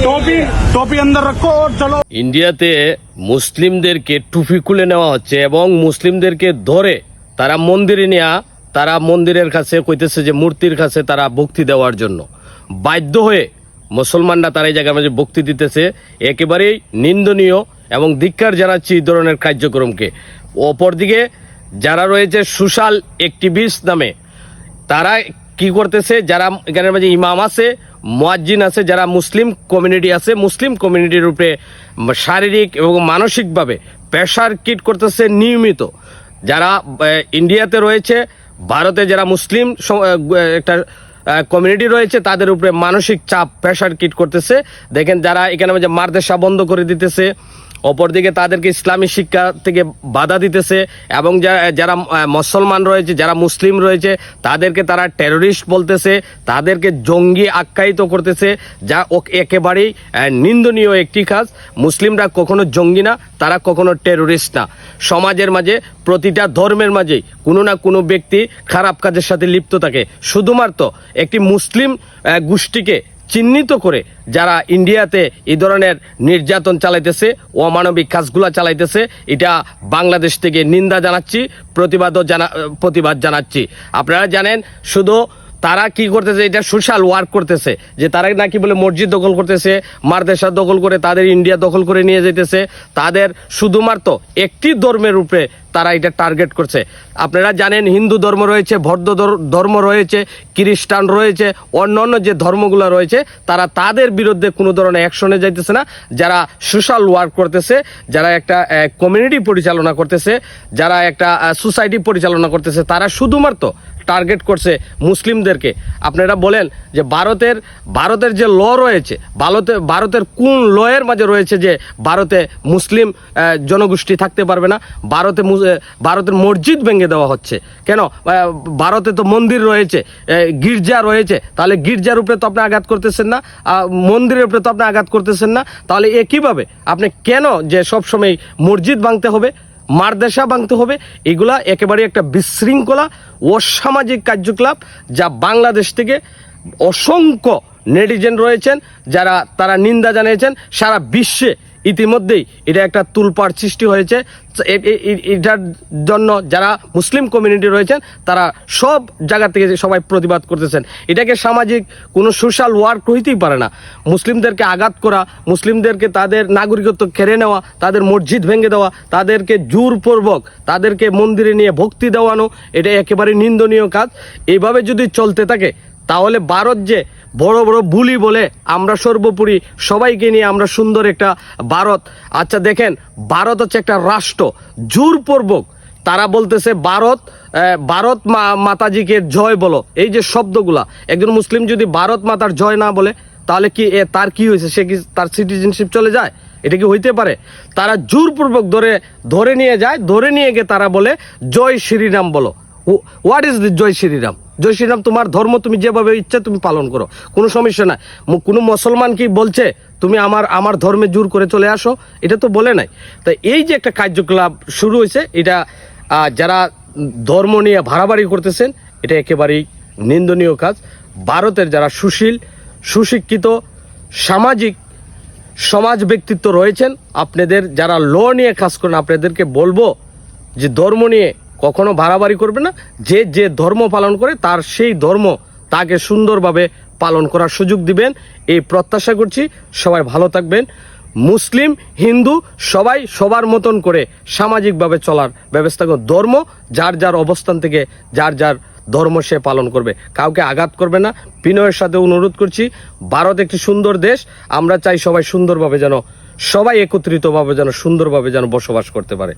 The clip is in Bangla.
टोपी टोपी अंदर रखो और चलो ইন্ডিয়াতে মুসলিমদেরকে টুপি খুলে নেওয়া হচ্ছে এবং মুসলিমদেরকে ধরে তারা মন্দিরে নেওয়া তারা মন্দিরের কাছে কইতেছে যে মূর্তির কাছে তারা ভক্তি দেওয়ার জন্য বাধ্য হয়ে মুসলমানরা তারা এই জায়গার মাঝে ভক্তি দিতেছে একেবারেই নিন্দনীয় এবং ধিক্কার জানাচ্ছি এই ধরনের কার্যক্রমকে অপরদিকে যারা রয়েছে সোশ্যাল অ্যাক্টিভিস্ট নামে তারা কি করতেছে যারা এখানের মাঝে ইমাম আছে মুয়াজ্জিন আছে, যারা মুসলিম কমিউনিটি আছে, মুসলিম কমিউনিটির রূপে শারীরিক এবং মানসিকভাবে প্রেশার কিট করতেছে নিয়মিত। যারা ইন্ডিয়াতে রয়েছে, ভারতে যারা মুসলিম একটা কমিউনিটি রয়েছে, তাদের উপরে মানসিক চাপ প্রেশার কিট করতেছে। দেখেন, যারা এখানে মারদেশা বন্ধ করে দিতেছে অপরদিকে তাদেরকে ইসলামী শিক্ষা থেকে বাধা দিতেছে এবং যারা মুসলমান রয়েছে, যারা মুসলিম রয়েছে, তাদেরকে তারা টেররিস্ট বলতেছে, তাদেরকে জঙ্গি আখ্যায়িত করতেছে, যা একেবারেই নিন্দনীয় একটি কাজ। মুসলিমরা কখনো জঙ্গি না, তারা কখনো টেররিস্ট না। সমাজের মাঝে, প্রতিটা ধর্মের মাঝেই কোনো না কোনো ব্যক্তি খারাপ কাজের সাথে লিপ্ত থাকে। শুধুমাত্র একটি মুসলিম গোষ্ঠীকে চিহ্নিত করে যারা ইন্ডিয়াতে এই ধরনের নির্যাতন চালাইতেছে, অমানবিক কাজগুলা চালাইতেছে, এটা বাংলাদেশ থেকে নিন্দা জানাচ্ছি, প্রতিবাদও জানা প্রতিবাদ জানাচ্ছি। আপনারা জানেন, শুধু তারা কি করতেছে? এটা সোশ্যাল ওয়ার্ক করতেছে। যে তারা নাকি বলে মসজিদ দখল করতেছে মারদেশা দখল করে, তাদের ইন্ডিয়া দখল করে নিয়ে যেতেছে তাদের শুধুমাত্র একটি ধর্মের উপরে তারা এটা টার্গেট করছে। আপনারা জানেন, হিন্দু ধর্ম রয়েছে ধর- ধর্ম রয়েছে, খ্রিস্টান রয়েছে, অন্য অন্য যে ধর্মগুলো রয়েছে, তারা তাদের বিরুদ্ধে কোনো ধরনের অ্যাকশনে যাইতেছে না। যারা সোশ্যাল ওয়ার্ক করতেছে, যারা একটা কমিউনিটি পরিচালনা করতেছে, যারা একটা সোসাইটি পরিচালনা করতেছে, তারা শুধুমাত্র টার্গেট করছে মুসলিমদেরকে। আপনারা বলেন যে ভারতের ভারতের যে ল রয়েছে, ভারতে, ভারতের কোন লয়ের মাঝে রয়েছে যে ভারতে মুসলিম জনগোষ্ঠী থাকতে পারবে না, ভারতে ভারতের মসজিদ ভেঙে দেওয়া হচ্ছে। কেন? ভারতে তো মন্দির রয়েছে গির্জা রয়েছে, তাহলে গির্জার উপরে তো আপনি আঘাত করতেছেন না মন্দিরের উপরে তো আপনি আঘাত করতেছেন না, তাহলে এ কীভাবে? আপনি কেন যে সবসময় মসজিদ ভাঙতে হবে? মারদেশা ভাঙতে হবে। এগুলা একেবারে একটা বিশৃঙ্খলা অসামাজিক কার্যকলাপ যা বাংলাদেশ থেকে অসংখ্য নেটিজেন রয়েছেন, যারা তারা নিন্দা জানিয়েছেন, সারা বিশ্বে ইতিমধ্যেই এটা একটা তুলপাড় সৃষ্টি হয়েছে। এটার জন্য যারা মুসলিম কমিউনিটি রয়েছেন, তারা সব জায়গা থেকে সবাই প্রতিবাদ করতেছেন। এটাকে সামাজিক কোনো সোশ্যাল ওয়ার্ক হইতেই পারে না। মুসলিমদেরকে আঘাত করা, মুসলিমদেরকে তাদের নাগরিকত্ব কেড়ে নেওয়া, তাদের মসজিদ ভেঙে দেওয়া, তাদেরকে জোরপূর্বক তাদেরকে মন্দিরে নিয়ে ভক্তি দেওয়ানো, এটা একেবারে নিন্দনীয় কাজ। এইভাবে যদি চলতে থাকে, তাহলে ভারত যে বড় বড় বুলি বলে আমরা সর্বোপরি সবাইকে নিয়ে আমরা সুন্দর একটা ভারত। আচ্ছা দেখেন, ভারত হচ্ছে একটা রাষ্ট্র জোরপূর্বক তারা বলতেছে, ভারত ভারত মা- মাতাজিকে জয় বলো। এই যে শব্দগুলা, একজন মুসলিম যদি ভারত মাতার জয় না বলে, তাহলে কি এ, তার কি হয়েছে? সে কি তার সিটিজেনশিপ চলে যায়? এটা কি হইতে পারে? তারা জোরপূর্বক ধরে ধরে নিয়ে যায়, ধরে নিয়ে গিয়ে তারা বলে, জয় শ্রীরাম বলো। হোয়াট ইজ দি জয় শ্রীরাম? জয় শ্রীরাম, তোমার ধর্ম তুমি যেভাবে ইচ্ছা তুমি পালন করো। কোনো সমস্যা মু- কোনো মুসলমান কি বলছে, তুমি আমার আমার ধর্মে জোর করে চলে আসো এটা তো বলে নাই। তা এই যে একটা কার্যকলাপ শুরু হয়েছে, এটা যারা ধর্ম নিয়ে ভাড়াবাড়ি করতেছেন, এটা একেবারেই নিন্দনীয় কাজ। ভারতের যারা সুশীল, সুশিক্ষিত, সামাজিক, সমাজ ব্যক্তিত্ব রয়েছেন, আপনাদের যারা ল নিয়ে কাজ করেন, আপনাদেরকে বলব যে ধর্ম নিয়ে কখনো বাড়াবাড়ি করবে না। যে যে ধর্ম পালন করে, তার সেই ধর্ম তাকে সুন্দরভাবে পালন করার সুযোগ দিবেন। এই প্রত্যাশা করছি সবাই ভালো থাকবেন। মুসলিম, হিন্দু, সবাই সবার মতন করে সামাজিকভাবে চলার ব্যবস্থা করুন। ধর্ম যার যার অবস্থান থেকে যার যার ধর্ম সে পালন করবে। কাউকে আঘাত করবে না। বিনয়ের সাথে অনুরোধ করছি, ভারত একটি সুন্দর দেশ। আমরা চাই সবাই সুন্দরভাবে যেন, সবাই একত্রিতভাবে যেন সুন্দরভাবে যেন বসবাস করতে পারে।